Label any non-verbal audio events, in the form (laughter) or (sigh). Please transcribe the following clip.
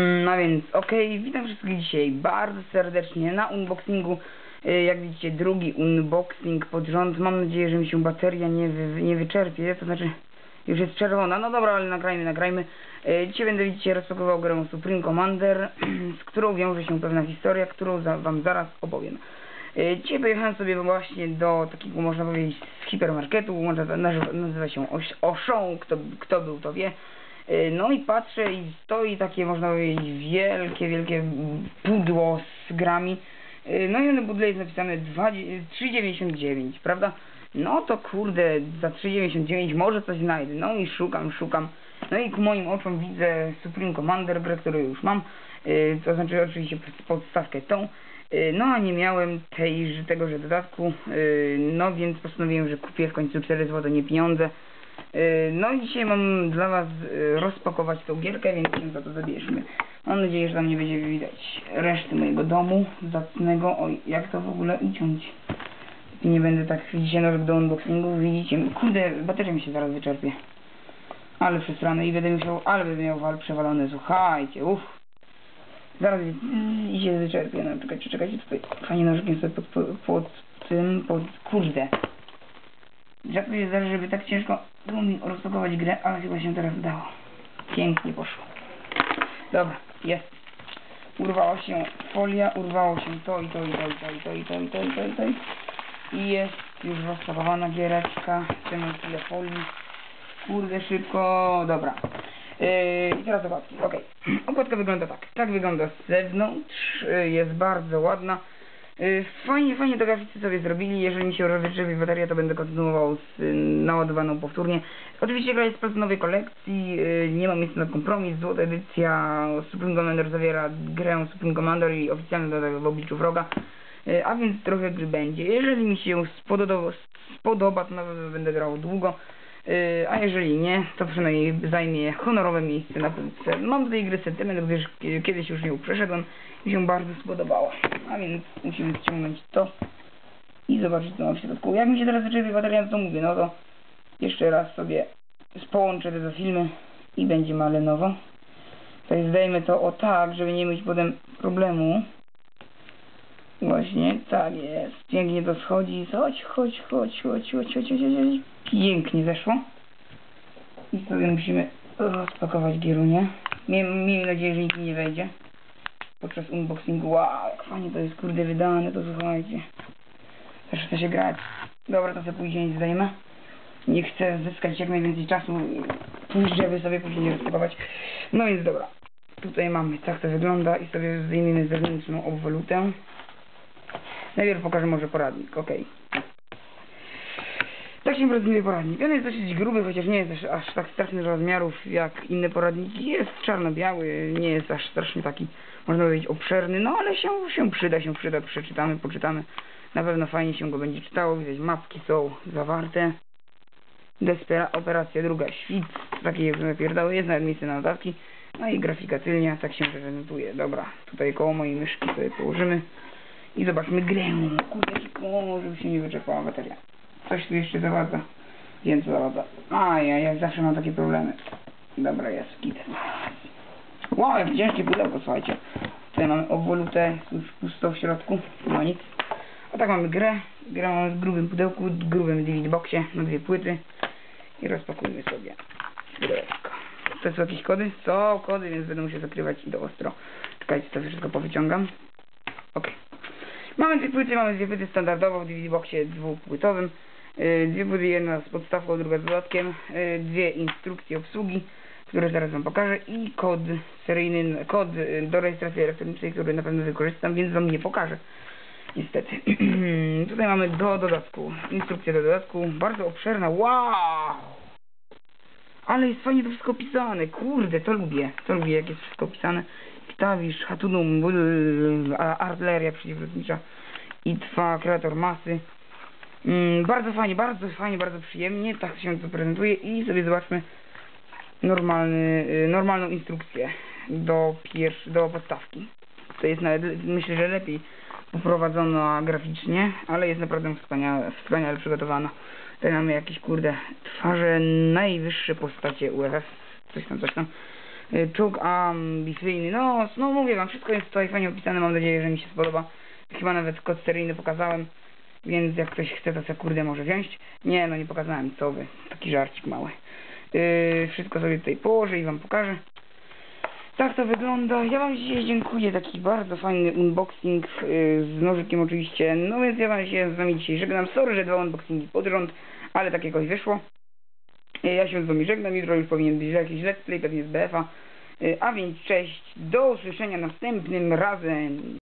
Mm, No więc, okej, witam wszystkich dzisiaj bardzo serdecznie na unboxingu. Y, Jak widzicie, drugi unboxing pod rząd. Mam nadzieję, że mi się bateria nie, wy, nie wyczerpie, to znaczy już jest czerwona. No dobra, ale nagrajmy, nagrajmy. Y, Dzisiaj będę, widzicie, rozpakował grę Supreme Commander, (clears throat) z którą wiąże się pewna historia, którą wam zaraz opowiem. Y, Dzisiaj pojechałem sobie właśnie do takiego, można powiedzieć, hipermarketu, nazywa, się Auchan, kto, kto był, to wie. Y, No i patrzę i stoi takie, można powiedzieć, wielkie, wielkie pudło z grami. Y, No i na pudle jest napisane 2 3,99, prawda? No to kurde, za 3,99 może coś znajdę. No i szukam, szukam. No i ku moim oczom widzę Supreme Commander, grę, którą już mam. Y, To znaczy oczywiście pod- podstawkę tą. Y, No a nie miałem tej, tegoże dodatku. y, No więc postanowiłem, że kupię w końcu 4 zł, nie pieniądze. Yy, No i dzisiaj mam dla was yy, rozpakować tą gierkę, więc się za to zabierzmy. Mam nadzieję, że tam nie będzie widać reszty mojego domu zacnego. Oj, jak to w ogóle uciąć? Nie będę tak, widzicie nożek do unboxingu, widzicie, kurde, bateria mi się zaraz wyczerpie. Ale przesrane i będę musiał, ale będę miał wal przewalony, słuchajcie, uff. Zaraz mm, i się wyczerpie, no czekajcie, czekajcie, tutaj fajnie nożykiem sobie pod, pod, pod tym, pod, kurde. Rzadko się zdarzy, żeby tak ciężko było mi rozpakować grę, ale chyba się teraz udało. Pięknie poszło. Dobra, jest. Urwała się folia, urwało się to i to i to i to i to i to i to i to i to i jest już rozpakowana giereczka. Chcemy chwilę folii. Kurde, szybko. Dobra. Yy, I teraz okładki. Okej. (clears throat) Okładka wygląda tak. Tak wygląda z zewnątrz. Yy, jest bardzo ładna. Yy, Fajnie, fajnie to graficy sobie zrobili. Jeżeli mi się rozwyczepi bateria, to będę kontynuował z naładowaną powtórnie. Oczywiście gra jest z nowej kolekcji. Yy, Nie ma miejsca na kompromis. Złota edycja Supreme Commander zawiera grę Supreme Commander i oficjalny dodatek w obliczu wroga. Yy, A więc trochę gry będzie. Jeżeli mi się spodoba, spodoba to na pewno będę grał długo. Yy, a jeżeli nie, to przynajmniej zajmie honorowe miejsce na półce. Mam do tej gry sentyment, gdyż ki- kiedyś już ją przeszedłem i się bardzo spodobała. A więc musimy ściągnąć to i zobaczyć co ma w środku. Jak mi się teraz wyczerpie bateria, no to mówię, no to jeszcze raz sobie połączę te dwa filmy i będzie malenowo. Tutaj zdejmę to o tak, żeby nie mieć potem problemu. Właśnie, tak jest. Pięknie to schodzi. Chodź, chodź, chodź, chodź, chodź, chodź, chodź, chodź. Pięknie zeszło. I sobie musimy rozpakować gierunię. Miejmy, nadzieję, że nikt nie wejdzie. Podczas unboxingu. Wow, jak fajnie to jest kurde wydane, to słuchajcie. Też chce się grać. Dobra, to sobie później zdejmę. Nie chcę zyskać jak najwięcej czasu. Żeby sobie później rozpakować. No więc dobra. Tutaj mamy, tak to wygląda i sobie zdejmiemy zewnętrzną obwolutę. Najpierw pokażę może poradnik, okej. Tak się prezentuje poradnik. On jest dosyć gruby, chociaż nie jest aż, aż tak strasznych rozmiarów jak inne poradniki. Jest czarno-biały, nie jest aż strasznie taki, można powiedzieć, obszerny, no ale się, się przyda, się przyda, przeczytamy, poczytamy. Na pewno fajnie się go będzie czytało, widać mapki są zawarte. Despera, operacja druga, świt, takie pierdały, jest nawet miejsce na notatki. No i grafika tylnia, tak się prezentuje. Dobra, tutaj koło mojej myszki sobie położymy. I zobaczmy grę. Kurde, żeby się nie wyczerpała bateria. Coś tu jeszcze zawadza. Wiem co zawadza. A ja, ja zawsze mam takie problemy. Dobra, jest git. Wow, jak ciężkie pudełko, słuchajcie. Tutaj mamy obwolutę, już pusto w środku, ma nic. A tak mamy grę. Grę mamy w grubym pudełku, w grubym DVD boxie na dwie płyty. I rozpakujmy sobie pudełko. To są jakieś kody? Są kody, więc będę musiał zakrywać i do ostro. Czekajcie, to wszystko powyciągam. Okej. Mamy dwie płyty, mamy dwie płyty standardowo w DVD boxie dwupłytowym. Yy, dwie płyty, jedna z podstawką, druga z dodatkiem. Yy, dwie instrukcje obsługi, które zaraz wam pokażę i kod seryjny, kod yy, do rejestracji elektronicznej, który na pewno wykorzystam, więc wam nie pokażę. Niestety. (clears throat) Tutaj mamy do dodatku, instrukcję do dodatku, bardzo obszerna, wow! Ale jest fajnie to wszystko opisane, kurde, to lubię, to lubię jak jest wszystko opisane. Klawisz, hatunum, artyleria przeciwlotnicza i trwa kreator masy. Mm, bardzo fajnie, bardzo fajnie, bardzo przyjemnie, tak się to prezentuje i sobie zobaczmy normalny, y, normalną instrukcję do pierwszy, do podstawki. To jest nawet, myślę, że lepiej poprowadzona graficznie, ale jest naprawdę wspaniale, wspaniale przygotowana. Tutaj mamy jakieś kurde twarze najwyższe postacie UFF, coś tam, coś tam. Y, czuk ambicyjny. No, no mówię wam, wszystko jest tutaj fajnie opisane, mam nadzieję, że mi się spodoba. Chyba nawet kod seryjny pokazałem, więc jak ktoś chce, to sobie kurde może wziąć. Nie, no nie pokazałem, co wy, taki żarcik mały. Yy, wszystko sobie tutaj położę i wam pokażę. Tak to wygląda. Ja wam dzisiaj dziękuję. Taki bardzo fajny unboxing yy, z nożykiem oczywiście. No więc ja wam się z wami dzisiaj żegnam. Sorry, że dwa unboxingi pod rząd, ale tak jakoś wyszło. Yy, Ja się z wami żegnam. Jutro już powinien być jakiś let's play, pewnie z BF-a. Yy, A więc cześć. Do usłyszenia następnym razem.